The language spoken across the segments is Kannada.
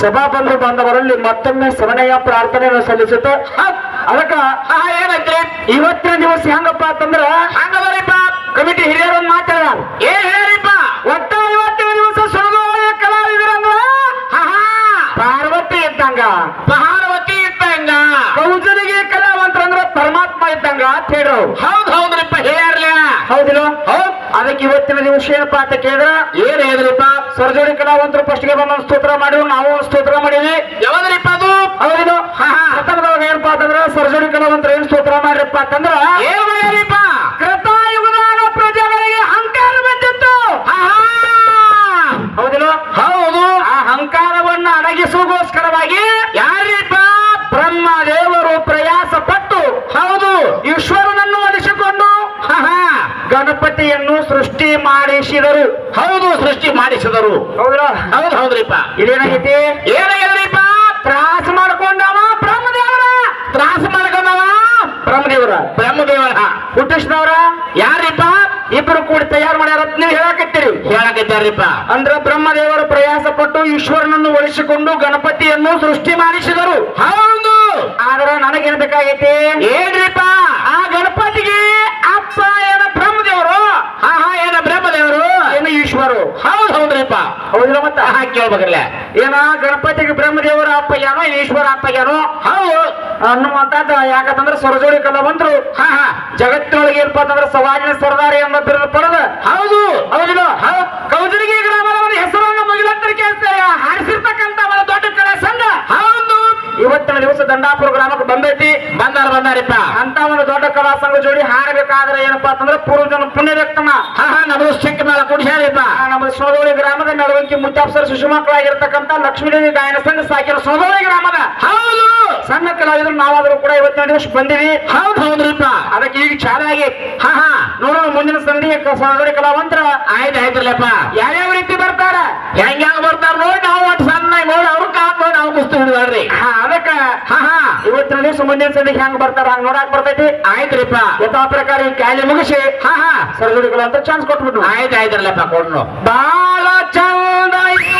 ಸಭಾ ಬಂಧು ಬಾಂಧವರಲ್ಲಿ ಮತ್ತೊಮ್ಮೆ ಸ್ಮರಣೆಯ ಪ್ರಾರ್ಥನೆಯನ್ನು ಸಲ್ಲಿಸುತ್ತೆ. ಅದಕ್ಕ ಏನಂತ್ರಿ ಇವತ್ತಿನ ದಿವಸ ಹೆಂಗಪ್ಪ ಅಂತಂದ್ರ ಹಂಗದರಿಪ್ಪ? ಕಮಿಟಿ ಹಿರಿಯರು ಮಾತಾಡ ಏನ್ ಹೇಳಿಪ್ಪ ಒಟ್ಟ ಇವತ್ತಿನ ದಿವಸ ಸುಲಭವಾದ ಕಲಾವಿದರಂದ್ರ ಪಾರ್ವತಿ ಇದ್ದಂಗ. ಪಾರ್ವತಿ ಇದ್ದಂಗ. ಕೌಜಲಿಗೆ ಕಲಾವಂತರಂದ್ರ ಪರಮಾತ್ಮ ಇದ್ದಂಗ ಅಂತ ಹೇಳು ಹೌದ್ ಹೌದ್ರಿಪ್ಪ ಹೇಳ ಹೌದಿಲ್ಲ? ಹೌದ್ ಅದಕ್ಕೆ ಇವತ್ತಿನ ದಿವಸ ಏನಪ್ಪ ಅಂತ ಕೇಳಿದ್ರ ಏನ್ ಹೇಳಿದ್ರಿಪ್ಪ? ಸರ್ಜರಿ ಕಲಾವಂತರು ಫಸ್ಟ್ಗೆ ಬಂದ ಸ್ತೋತ್ರ ಮಾಡಿವ್ ನಾವು ಸ್ತೋತ್ರ ಮಾಡಿವಿ ಯಾವ್ದ್ರಿಪ್ಪ ಅದು? ಹೌದು. ಪ್ರಥಮದೊಳಗ ಏನಪ್ಪಾ ಅಂತಂದ್ರ ಸರ್ಜರಿ ನಾವಂತರ ಏನ್ ಸ್ತೋತ್ರ ಮಾಡ್ರಿಪ್ಪ ಅಂತಂದ್ರ ಏನ್ ಮಾಡ್ಯಾರಿಪ್ಪ ಕೃತಾಯುಗದಾಗ ಪ್ರಜೆಗಳಿಗೆ ಅಹಂಕಾರ ಬಂದಿತ್ತು. ಹೌದಿಲ್ಲ? ಹೌದು. ಆ ಅಹಂಕಾರವನ್ನ ಅಡಗಿಸುವುದಕ್ಕೋಸ್ಕರವಾಗಿ ಯಾರಿಪ್ಪ ಬ್ರಹ್ಮ ದೇವರು ಪ್ರಯಾಸ ಪಟ್ಟು ಹೌದು ಈಶ್ವರನನ್ನು ಒಲಿಸಿಕೊಂಡು ಹಾ, ಹಾ. ಗಣಪತಿಯನ್ನು ಸೃಷ್ಟಿ ಮಾಡಿಸಿದರು. ಹೌದು ಸೃಷ್ಟಿ ಮಾಡಿಸಿದರು. ಹೌದ್ರ? ಹೌದು ಹೌದ್ರಿಪ್ಪ. ಇದೇನಾಗೈತಿ? ಏನಾಗ್ಯದ್ರಿಪ್ಪ ತ್ರಾಸ ಮಾಡ್ಕೊಂಡವ ಬ್ರಹ್ಮದೇವರ. ತ್ರಾಸ ಮಾಡ್ಕೊಂಡವ ಬ್ರಹ್ಮದೇವರ. ಬ್ರಹ್ಮದೇವರ. ಹುಟ್ಟಿಸಿದವರ? ಯಾರಿಪ್ಪ? ಇಬ್ರು ಕೂಡಿ ತಯಾರು ಮಾಡ್ಯಾರ ನೀವು ಹೇಳಕತ್ತೀರಿ. ಹೇಳಕತ್ತಾರಿಪ್ಪ ಅಂದ್ರ ಬ್ರಹ್ಮದೇವರು ಪ್ರಯಾಸ ಪಟ್ಟು ಈಶ್ವರನನ್ನು ಒಲಿಸಿಕೊಂಡು ಗಣಪತಿಯನ್ನು ಸೃಷ್ಟಿ ಮಾಡಿಸಿದರು. ಹೌದು. ಆದ್ರೆ ನನಗೇನ್ ಬೇಕಾಗೈತಿ? ಏನ್ರಿಪ್ಪ? ಆ ಗಣಪತಿಗೆ ಅಪ್ಪ ಏನ ಬ್ರಹ್ಮದೇವರು? ಹಾ ಹಾ ಏನ ಬ್ರಹ್ಮದೇವರು? ಏನು ಈಶ್ವರು? ಹೌದು ಹೌದ್ರಿಪ್ಪ. ಹೌದಿಲ್ಲ ಮತ್ತ? ಹಾ ಕೇಳ್ಬೇಕಲ್ಲ ಏನ ಗಣಪತಿಗೆ ಬ್ರಹ್ಮದೇವರ ಅಪ್ಪ ಏನೋ ಈಶ್ವರ ಅಪ್ಪ ಏನೋ ಹೌದು. ಅನ್ನುವಂತದ್ದು ಯಾಕಂತಂದ್ರೆ ಸರಜೋಡಿ ಕಲ ಬಂದ್ರು. ಹಾ ಹಾ. ಜಗತ್ತಿನೊಳಗೆ ಏನಪ್ಪಾ ಅಂತಂದ್ರೆ ಸವಾಜಿನ ಸರ್ದಾರಿ ಎಂಬ ಬಿರುದು ಪಡೆದ. ಹೌದು. ಹೌದಿಲ್ಲ? ಹೌದು. ಕೌಜರಿಗೆ ಗ್ರಾಮದ ಒಂದು ಹೆಸರನ್ನು ಮುಗಿಲತ್ತರಿಕೆ ಹಾರಿಸಿರ್ತಕ್ಕಂತ ಒಂದು ದೊಡ್ಡ ಕಲಾ ಸಂಘ. ಹೌದು ಇವತ್ತಿನ ದಿವಸ ದಂಡಾಪುರ ಗ್ರಾಮಕ್ಕೆ ಬಂದೈತಿ. ಬಂದಾರ ಬಂದಾರಿಪ್ಪ. ಅಂತ ಒಂದು ದೊಡ್ಡ ಕಲಾ ಸಂಘ ಜೋಡಿ ಹಾಡಬೇಕಾದ್ರೆ ಏನಪ್ಪಾ ಅಂತಂದ್ರೆ ಪೂರ್ವಜನ ಪುಣ್ಯ ವ್ಯಕ್ತನ ಹಾ ಹಾ ನಮ್ದು ಮೇಲೆ ಕೂಡ ಹೇಳಿಪ್ಪ. ನಮ್ಮ ಸೋದೋಳಿ ಗ್ರಾಮದ ನಡವಂಕಿ ಮುತ್ತಾಪ್ಸರ್ ಶಿಶುಮಕ್ಕಳಾಗಿರ್ತಕ್ಕಂಥ ಲಕ್ಷ್ಮೀದೇವಿ ಗಾಯನ ಸಂಘ ಸಾಕಿರೋ ಸೋದೋಳಿ ಗ್ರಾಮದ. ಹೌದು. ಸಣ್ಣ ಕಲಾವಿದ್ರು ನಾವಾದರೂ ಕೂಡ ಇವತ್ತಿನ ದಿವಸ ಬಂದಿವಿ. ಹೌದು ಹೌದ್ರಿಪ್ಪ. ಅದಕ್ಕೆ ಈಗ ಚಾಲಾಗಿ ಹಾ ಹಾ. ನೋಡೋಣ ಮುಂದಿನ ಸಂಧಿ ಸೋದೋಳಿ ಕಲಾವಂತರ. ಆಯ್ತು ಯಾವ ಯಾವ್ಯಾವ ರೀತಿ ಬರ್ತಾರ? ಹೆಂಗ್ಯಾವ ಬರ್ತಾರ ನೋಡಿ ನಾವು ಒಟ್ಟು ಸಣ್ಣ ನೋಡಿ ಅವ್ರ ಕಾದ್ ನೋಡಿ ನಾವು ಕುಸ್ತು ಹಿಡಿದಾರ್ರಿ ಹಾ ಅದಕ್ಕ ಹಾ ಹಾ ಇವತ್ತಿನ ಮುಂದಿನ ಸಂಧಿಗೆ ಹೆಂಗ್ ಬರ್ತಾರ? ಹಂಗ ನೋಡಾಕ್ ಬರ್ತೈತಿ? ಆಯ್ತ್ರಿಪ್ಪ ಯಥಾ ಪ್ರಕಾರ ಈ ಕಾಯಿಲೆ ಮುಗಿಸಿ. ಹಾ ಹಾ. ಸರ್ಜರಿಗಳು ಅಂತ ಚಾನ್ಸ್ ಕೊಟ್ಬಿಟ್ಟು ಆಯ್ತು ಆಯ್ತ್ರಲ್ಲಪ್ಪ ಕೊಡ್ನು. ಬಾಳ ಚಂದ ಇವ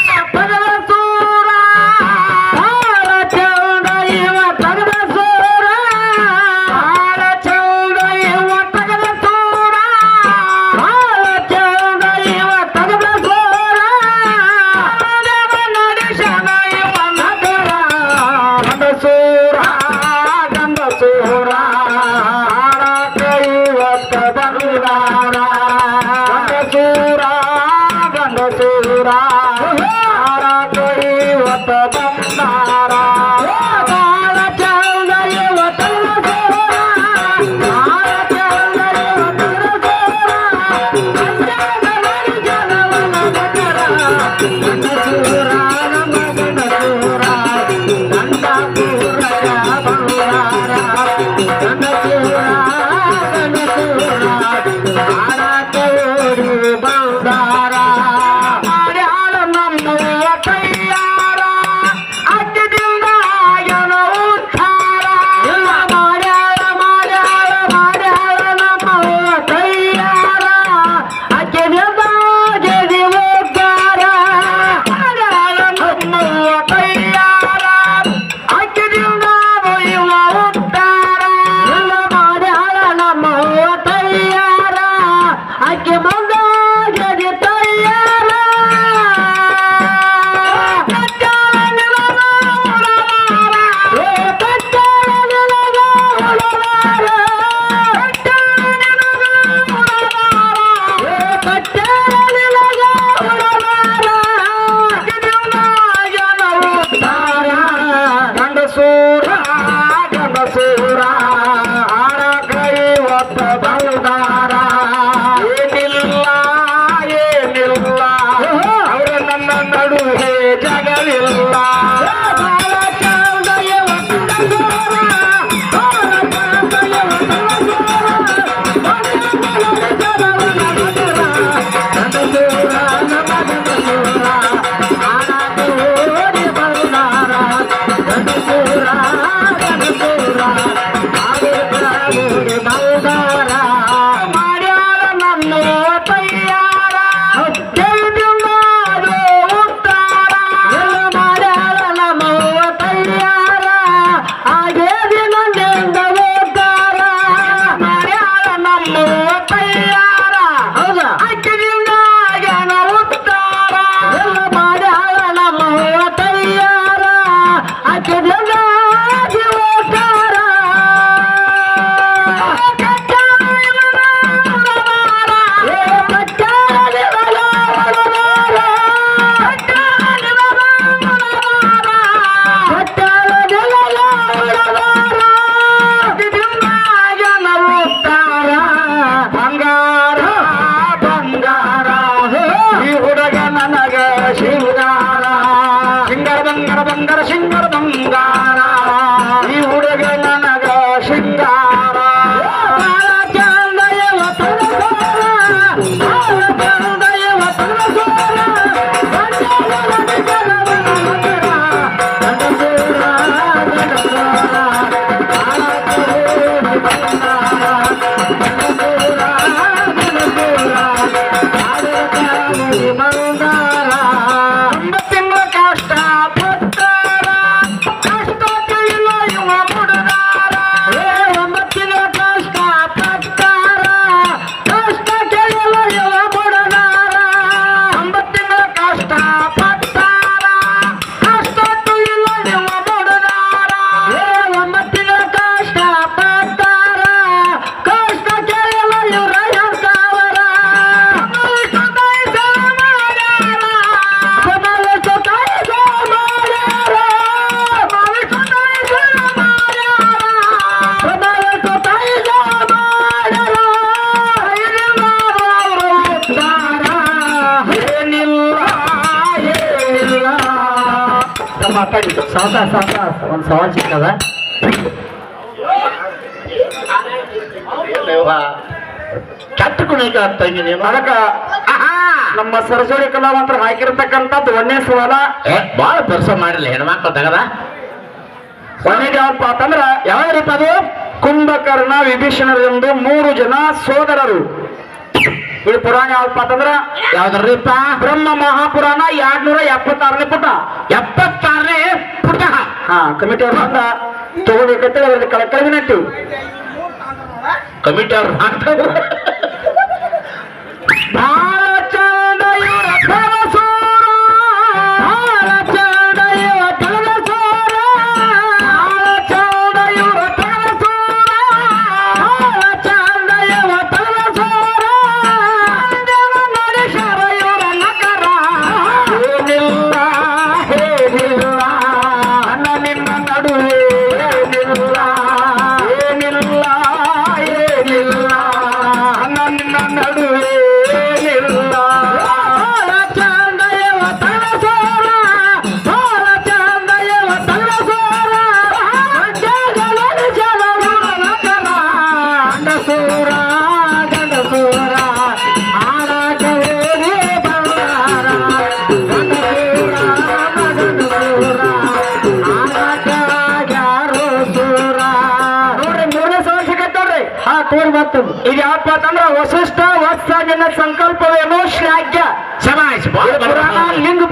Oh, ಅದಕ್ಕ ನಮ್ಮ ಸರಸ್ವತಿ ಕಲಾವಂತರ ಹಾಕಿರ್ತಕ್ಕಂಥದ್ದು ಒಂದೇ ಸವಾಲ ಬಹಳ ಪರಸ ಮಾಡಿಲ್ಲ ಹೆಣ್ಮಕ್ಳು ತಗದ. ಒಂದೇ ಯಾವಪ್ಪ ಅಂತಂದ್ರ ಯಾವ ರೀತಿ ಅದು? ಕುಂಭಕರ್ಣ ವಿಭೀಷಣರೆಂದು ಮೂರು ಜನ ಸೋದರರು. ಇದು ಪುರಾಣ ಯಾವಪ್ಪ ಅಂತಂದ್ರ? ಯಾವ್ದ್ರಪ್ಪ ಬ್ರಹ್ಮ ಮಹಾಪುರಾಣ ಎರಡ್ ನೂರ ಎಪ್ಪತ್ತಾರನೇ ಪುಟ ಎಪ್ಪತ್ತಾರನೇ ಪುಟ ಹಾ ಕಮಿಟಿ ಅವ್ರ ಅಂತ ತಗೋಬೇಕಂತ ಕಳಕಳಿ ನೆಟ್ಟು. ಕಮಿಟಿ ಅವ್ರ ¡Ah, chanda y! ಇದು ಯಾವಪ್ಪ ಅಂತಂದ್ರ ವಸಿಷ್ಠ ವತ್ಸ ನಿನ್ನ ಸಂಕಲ್ಪವೇನು ಶ್ಲಾಘ್ಯ. ಸಮಾಜ ಲಿಂಗ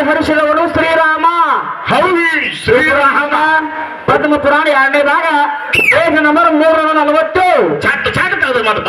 ಪರಿಹರಿಸಿದವನು ಶ್ರೀರಾಮ. ಹರಿ ಶ್ರೀರಾಮ. ಪದ್ಮ ಪುರಾಣ ಎರಡನೇದಾಗ ಪೇಜ್ ನಂಬರ್ ಮೂರನೂರ ನಲವತ್ತು. ಚಟ್ ಚಟ್ ಕಳೆದ ಮಾತು